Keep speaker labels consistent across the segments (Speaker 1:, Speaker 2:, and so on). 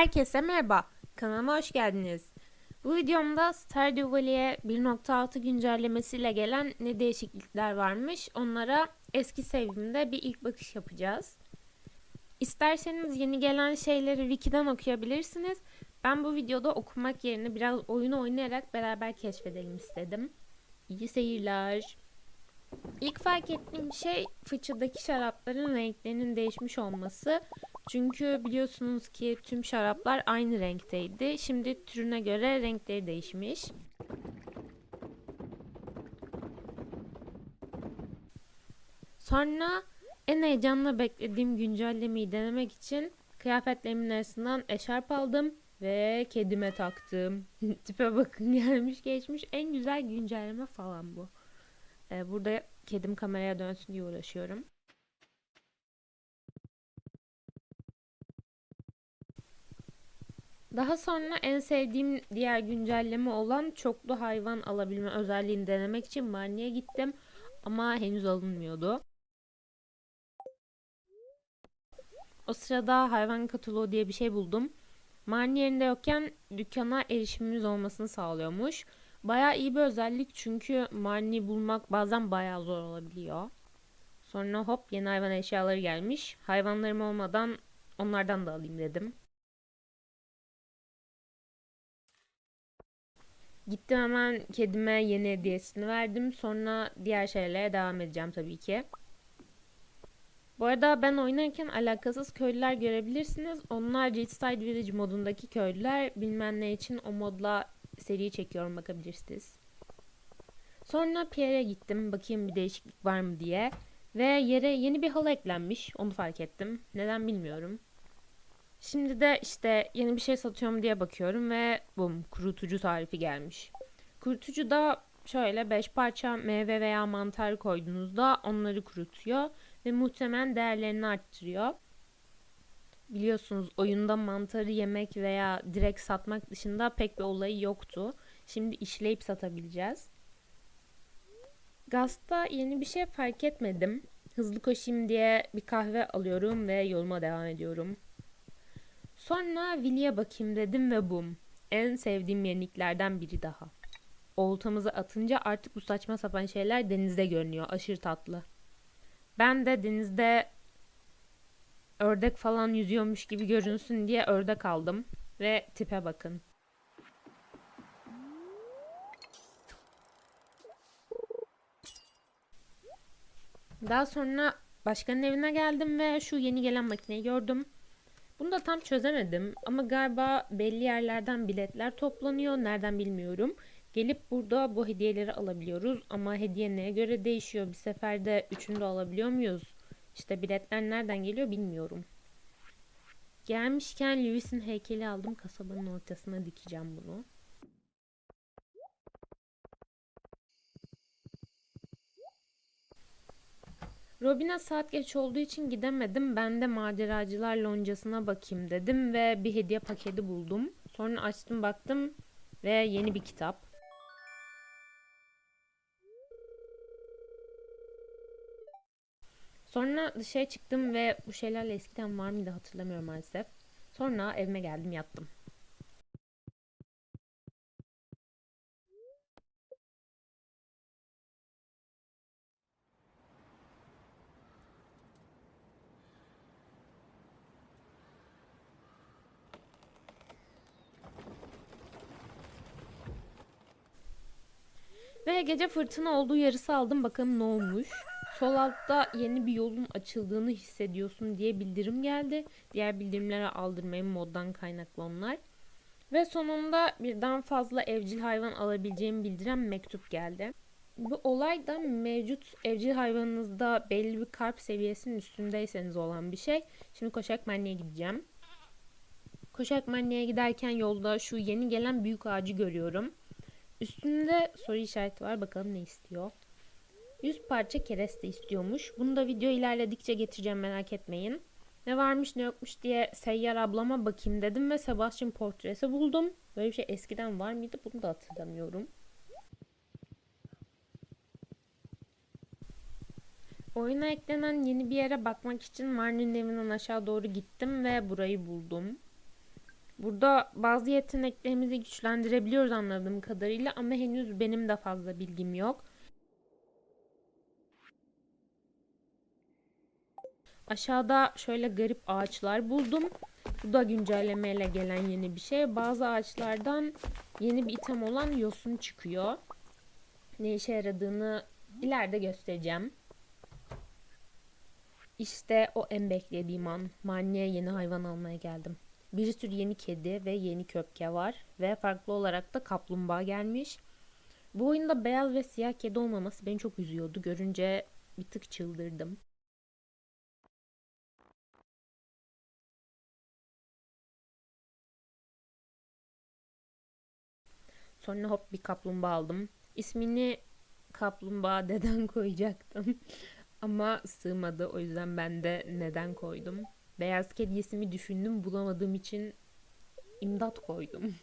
Speaker 1: Herkese merhaba, kanalıma hoş geldiniz. Bu videomda Stardew Valley'e 1.6 güncellemesiyle gelen ne değişiklikler varmış onlara eski sevgimde bir ilk bakış yapacağız. İsterseniz yeni gelen şeyleri wiki'den okuyabilirsiniz. Ben bu videoda okumak yerine biraz oyunu oynayarak beraber keşfedelim istedim. İyi seyirler. İlk fark ettiğim şey fıçıdaki şarapların renklerinin değişmiş olması. Çünkü biliyorsunuz ki tüm şaraplar aynı renkteydi. Şimdi türüne göre renkleri değişmiş. Sonra en heyecanla beklediğim güncellemeyi denemek için kıyafetlerimin arasından eşarp aldım ve kedime taktım. Tipe bakın gelmiş geçmiş en güzel güncelleme falan bu. Ee, burada kedim kameraya dönsün diye uğraşıyorum. Daha sonra en sevdiğim diğer güncelleme olan çoklu hayvan alabilme özelliğini denemek için Marnie'ye gittim ama henüz alınmıyordu. O sırada hayvan kataloğu diye bir şey buldum. Marnie yerinde yokken dükkana erişimimiz olmasını sağlıyormuş. Bayağı iyi bir özellik çünkü Marnie bulmak bazen bayağı zor olabiliyor. Sonra hop yeni hayvan eşyaları gelmiş. Hayvanlarım olmadan onlardan da alayım dedim. Gittim hemen kedime yeni hediyesini verdim. Sonra diğer şeylere devam edeceğim tabii ki. Bu arada ben oynarken alakasız köylüler görebilirsiniz. Onlar Riverside Village modundaki köylüler. Bilmem ne için o modla seri çekiyorum bakabilirsiniz. Sonra Pierre'e gittim bakayım bir değişiklik var mı diye. Ve yere yeni bir halı eklenmiş. Onu fark ettim. Neden bilmiyorum. Şimdi de işte yeni bir şey satıyorum diye bakıyorum ve bum kurutucu tarifi gelmiş. Kurutucu da şöyle 5 parça meyve veya mantar koyduğunuzda onları kurutuyor ve muhtemelen değerlerini arttırıyor. Biliyorsunuz oyunda mantarı yemek veya direkt satmak dışında pek bir olayı yoktu. Şimdi işleyip satabileceğiz. Gaz'da yeni bir şey fark etmedim. Hızlı koşayım diye bir kahve alıyorum ve yoluma devam ediyorum. Sonra Willy'e bakayım dedim ve bum. En sevdiğim yeniliklerden biri daha. Oltamızı atınca artık bu saçma sapan şeyler denizde görünüyor. Aşırı tatlı. Ben de denizde ördek falan yüzüyormuş gibi görünsün diye ördek aldım. Ve tipe bakın. Daha sonra başkanın evine geldim ve şu yeni gelen makineyi gördüm. Bunu da tam çözemedim ama galiba belli yerlerden biletler toplanıyor. Nereden bilmiyorum. Gelip burada bu hediyeleri alabiliyoruz ama hediye neye göre değişiyor. Bir seferde üçünü de alabiliyor muyuz? İşte biletler nereden geliyor bilmiyorum. Gelmişken Lewis'in heykeli aldım. Kasabanın ortasına dikeceğim bunu. Robin'e saat geç olduğu için gidemedim. Ben de maceracılar loncasına bakayım dedim ve bir hediye paketi buldum. Sonra açtım baktım ve yeni bir kitap. Sonra dışarı çıktım ve bu şeylerle eskiden var mıydı hatırlamıyorum maalesef. Sonra evime geldim yattım. Ve gece fırtına olduğu yarısı aldım. Bakalım ne olmuş. Sol altta yeni bir yolun açıldığını hissediyorsun diye bildirim geldi. Diğer bildirimlere aldırmayın moddan kaynaklı onlar. Ve sonunda birden fazla evcil hayvan alabileceğimi bildiren mektup geldi. Bu olay da mevcut evcil hayvanınızda belli bir kalp seviyesinin üstündeyseniz olan bir şey. Şimdi Koşak Manni'ye gideceğim. Koşak Manni'ye giderken yolda şu yeni gelen büyük ağacı görüyorum. Üstünde soru işareti var. Bakalım ne istiyor. 100 parça kereste istiyormuş. Bunu da video ilerledikçe getireceğim merak etmeyin. Ne varmış ne yokmuş diye seyyar ablama bakayım dedim ve Sebastian portresi buldum. Böyle bir şey eskiden var mıydı bunu da hatırlamıyorum. Oyuna eklenen yeni bir yere bakmak için Marnie'nin evinden aşağı doğru gittim ve burayı buldum. Burada bazı yeteneklerimizi güçlendirebiliyoruz anladığım kadarıyla ama henüz benim de fazla bilgim yok. Aşağıda şöyle garip ağaçlar buldum. Bu da güncellemeyle gelen yeni bir şey. Bazı ağaçlardan yeni bir item olan yosun çıkıyor. Ne işe yaradığını ileride göstereceğim. İşte o en beklediğim an. Maniye yeni hayvan almaya geldim. Bir sürü yeni kedi ve yeni köpke var. Ve farklı olarak da kaplumbağa gelmiş. Bu oyunda beyaz ve siyah kedi olmaması beni çok üzüyordu. Görünce bir tık çıldırdım. Sonra hop bir kaplumbağa aldım. İsmini kaplumbağa deden koyacaktım. Ama sığmadı. O yüzden ben de neden koydum. Beyaz kedi ismi düşündüm. Bulamadığım için imdat koydum.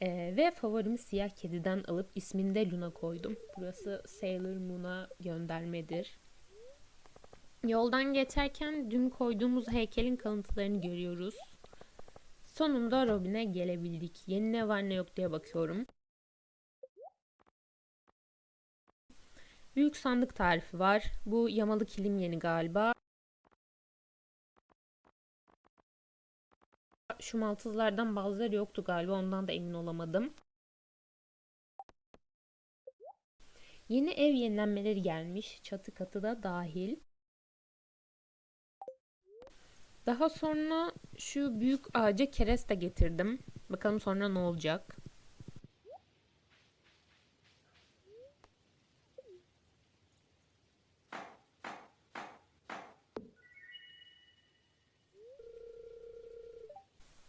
Speaker 1: Ee, ve favorimi siyah kediden alıp ismini de Luna koydum. Burası Sailor Moon'a göndermedir. Yoldan geçerken dün koyduğumuz heykelin kalıntılarını görüyoruz. Sonunda Robin'e gelebildik. Yeni ne var ne yok diye bakıyorum. Büyük sandık tarifi var. Bu yamalı kilim yeni galiba. Şu maltızlardan bazıları yoktu galiba. Ondan da emin olamadım. Yeni ev yenilenmeleri gelmiş. Çatı katı da dahil. Daha sonra şu büyük ağaca kereste getirdim. Bakalım sonra ne olacak.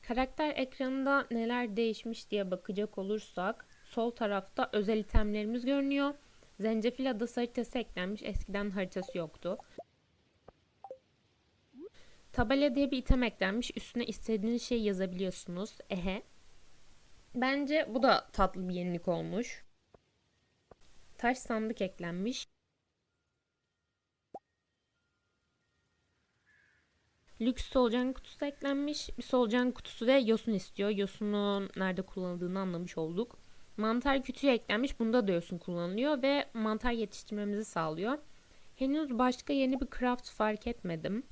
Speaker 1: Karakter ekranında neler değişmiş diye bakacak olursak sol tarafta özel itemlerimiz görünüyor. Zencefil adası haritası eklenmiş. Eskiden haritası yoktu. Tabela diye bir item eklenmiş. Üstüne istediğiniz şeyi yazabiliyorsunuz. Ehe. Bence bu da tatlı bir yenilik olmuş. Taş sandık eklenmiş. Lüks solucan kutusu eklenmiş. Bir solucan kutusu ve yosun istiyor. Yosunun nerede kullanıldığını anlamış olduk. Mantar kütüğü eklenmiş. Bunda da yosun kullanılıyor ve mantar yetiştirmemizi sağlıyor. Henüz başka yeni bir craft fark etmedim.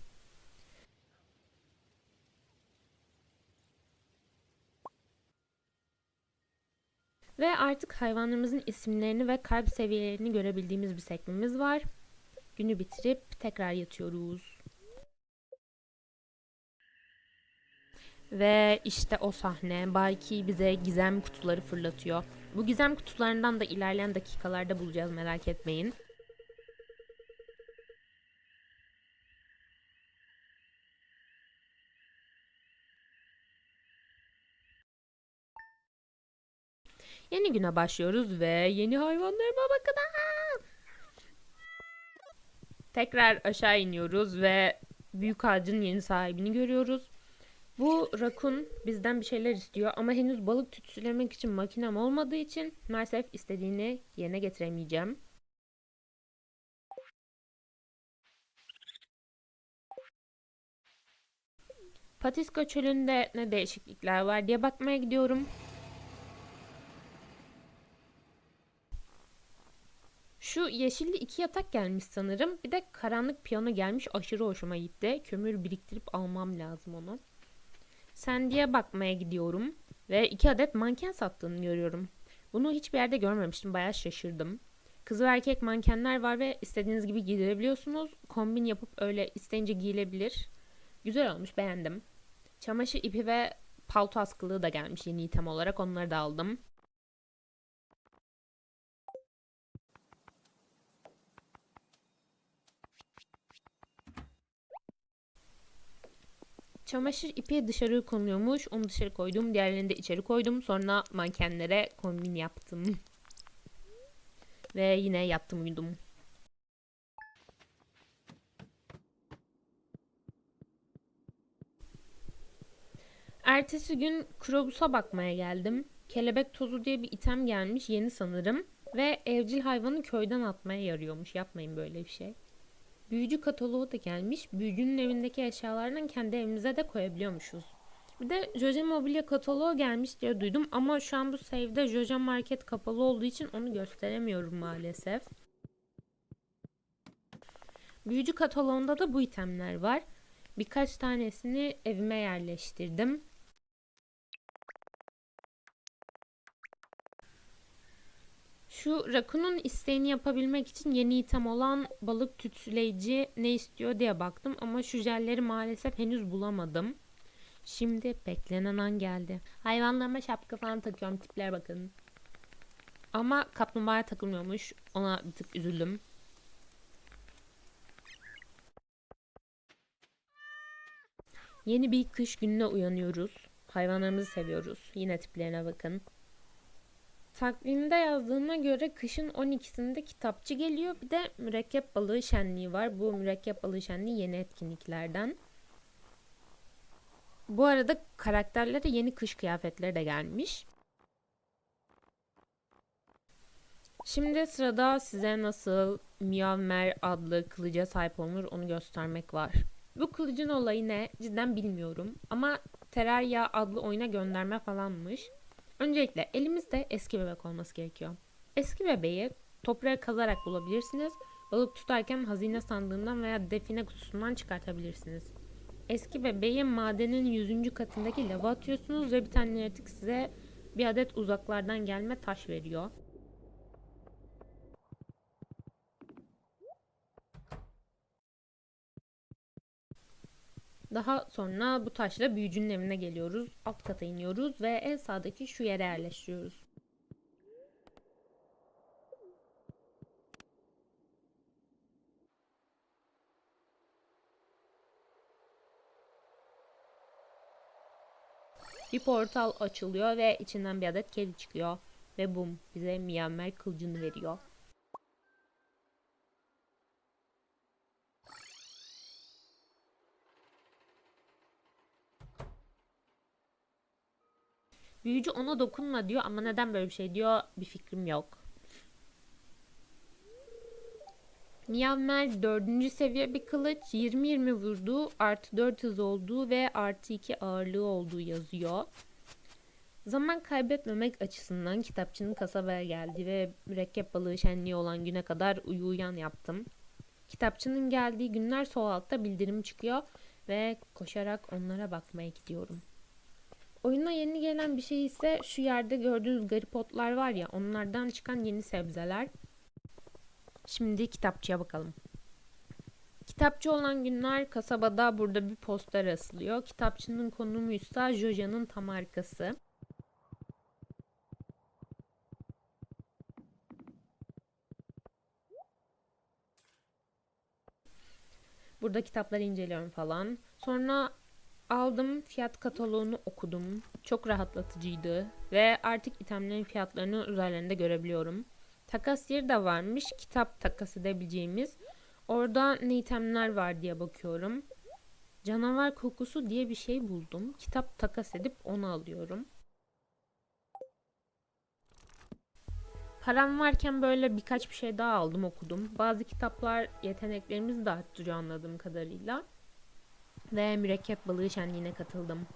Speaker 1: Ve artık hayvanlarımızın isimlerini ve kalp seviyelerini görebildiğimiz bir sekmemiz var. Günü bitirip tekrar yatıyoruz. Ve işte o sahne. Baki bize gizem kutuları fırlatıyor. Bu gizem kutularından da ilerleyen dakikalarda bulacağız merak etmeyin. Yeni güne başlıyoruz ve yeni hayvanlarıma bakın. Aa! Tekrar aşağı iniyoruz ve büyük ağacın yeni sahibini görüyoruz. Bu rakun bizden bir şeyler istiyor ama henüz balık tütsülemek için makinem olmadığı için maalesef istediğini yerine getiremeyeceğim. Patiska çölünde ne değişiklikler var diye bakmaya gidiyorum. Şu yeşilli iki yatak gelmiş sanırım. Bir de karanlık piyano gelmiş. Aşırı hoşuma gitti. Kömür biriktirip almam lazım onu. Sandy'e bakmaya gidiyorum. Ve iki adet manken sattığını görüyorum. Bunu hiçbir yerde görmemiştim. Bayağı şaşırdım. Kız ve erkek mankenler var ve istediğiniz gibi giydirebiliyorsunuz. Kombin yapıp öyle isteyince giyilebilir. Güzel olmuş beğendim. Çamaşır ipi ve palto askılığı da gelmiş yeni item olarak. Onları da aldım. Çamaşır ipi dışarı konuyormuş. Onu dışarı koydum. Diğerlerini de içeri koydum. Sonra mankenlere kombin yaptım. Ve yine yattım uyudum. Ertesi gün Krobus'a bakmaya geldim. Kelebek tozu diye bir item gelmiş yeni sanırım. Ve evcil hayvanı köyden atmaya yarıyormuş. Yapmayın böyle bir şey. Büyücü kataloğu da gelmiş. Büyücünün evindeki eşyalardan kendi evimize de koyabiliyormuşuz. Bir de Jojo Mobilya kataloğu gelmiş diye duydum ama şu an bu save'de Jojo Market kapalı olduğu için onu gösteremiyorum maalesef. Büyücü kataloğunda da bu itemler var. Birkaç tanesini evime yerleştirdim. Şu Rakun'un isteğini yapabilmek için yeni item olan balık tütsüleyici ne istiyor diye baktım ama şu jelleri maalesef henüz bulamadım. Şimdi beklenen an geldi. Hayvanlarıma şapka falan takıyorum tipler bakın. Ama kaplumbağaya takılmıyormuş. Ona bir tık üzüldüm. Yeni bir kış gününe uyanıyoruz. Hayvanlarımızı seviyoruz. Yine tiplerine bakın. Takvimde yazdığıma göre kışın 12'sinde kitapçı geliyor. Bir de mürekkep balığı şenliği var. Bu mürekkep balığı şenliği yeni etkinliklerden. Bu arada karakterlere yeni kış kıyafetleri de gelmiş. Şimdi sırada size nasıl Miyavmer adlı kılıca sahip olunur onu göstermek var. Bu kılıcın olayı ne cidden bilmiyorum ama Terraria adlı oyuna gönderme falanmış. Öncelikle elimizde eski bebek olması gerekiyor. Eski bebeği toprağa kazarak bulabilirsiniz. Balık tutarken hazine sandığından veya define kutusundan çıkartabilirsiniz. Eski bebeği madenin 100. katındaki lava atıyorsunuz ve bir tane yaratık size bir adet uzaklardan gelme taş veriyor. Daha sonra bu taşla büyücünün evine geliyoruz. Alt kata iniyoruz ve en sağdaki şu yere yerleştiriyoruz. Bir portal açılıyor ve içinden bir adet kedi çıkıyor. Ve bum bize Myanmar kılıcını veriyor. Büyücü ona dokunma diyor ama neden böyle bir şey diyor bir fikrim yok. Myanmar 4. seviye bir kılıç 20-20 vurduğu artı 4 hız olduğu ve artı 2 ağırlığı olduğu yazıyor. Zaman kaybetmemek açısından kitapçının kasabaya geldi ve mürekkep balığı şenliği olan güne kadar uyu uyan yaptım. Kitapçının geldiği günler sol altta bildirim çıkıyor ve koşarak onlara bakmaya gidiyorum. Oyuna yeni gelen bir şey ise şu yerde gördüğünüz garip otlar var ya onlardan çıkan yeni sebzeler. Şimdi kitapçıya bakalım. Kitapçı olan günler kasabada burada bir poster asılıyor. Kitapçının konumuysa Joja'nın tam arkası. Burada kitapları inceliyorum falan. Sonra aldım fiyat kataloğunu okudum. Çok rahatlatıcıydı ve artık itemlerin fiyatlarını üzerlerinde görebiliyorum. Takas yeri de varmış. Kitap takas edebileceğimiz. Orada ne itemler var diye bakıyorum. Canavar kokusu diye bir şey buldum. Kitap takas edip onu alıyorum. Param varken böyle birkaç bir şey daha aldım okudum. Bazı kitaplar yeteneklerimizi de arttırıyor anladığım kadarıyla. Ve mürekkep balığı şenliğine katıldım.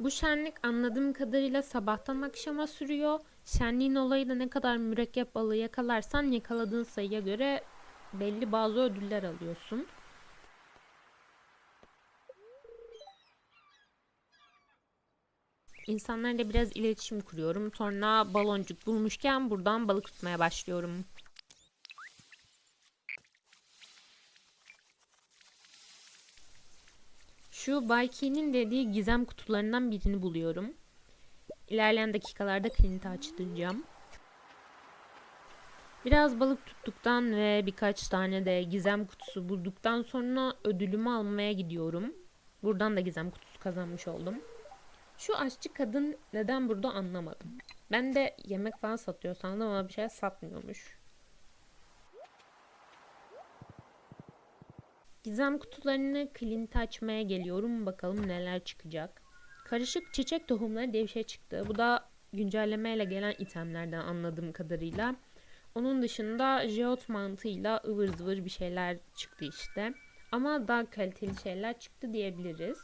Speaker 1: Bu şenlik anladığım kadarıyla sabahtan akşama sürüyor. Şenliğin olayı da ne kadar mürekkep balığı yakalarsan yakaladığın sayıya göre belli bazı ödüller alıyorsun. İnsanlarla biraz iletişim kuruyorum. Sonra baloncuk bulmuşken buradan balık tutmaya başlıyorum. Şu Bayki'nin dediği gizem kutularından birini buluyorum. İlerleyen dakikalarda Clint'i açtıracağım. Biraz balık tuttuktan ve birkaç tane de gizem kutusu bulduktan sonra ödülümü almaya gidiyorum. Buradan da gizem kutusu kazanmış oldum. Şu aşçı kadın neden burada anlamadım. Ben de yemek falan satıyor sandım ama bir şey satmıyormuş. Gizem kutularını Clint'e açmaya geliyorum. Bakalım neler çıkacak. Karışık çiçek tohumları diye bir şey çıktı. Bu da güncellemeyle gelen itemlerden anladığım kadarıyla. Onun dışında jeot mantığıyla ıvır zıvır bir şeyler çıktı işte. Ama daha kaliteli şeyler çıktı diyebiliriz.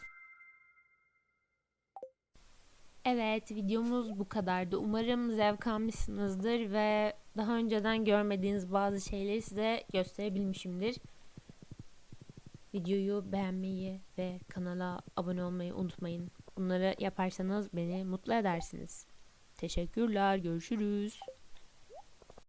Speaker 1: Evet, videomuz bu kadardı. Umarım zevk almışsınızdır ve daha önceden görmediğiniz bazı şeyleri size gösterebilmişimdir. Videoyu beğenmeyi ve kanala abone olmayı unutmayın. Bunları yaparsanız beni mutlu edersiniz. Teşekkürler, görüşürüz.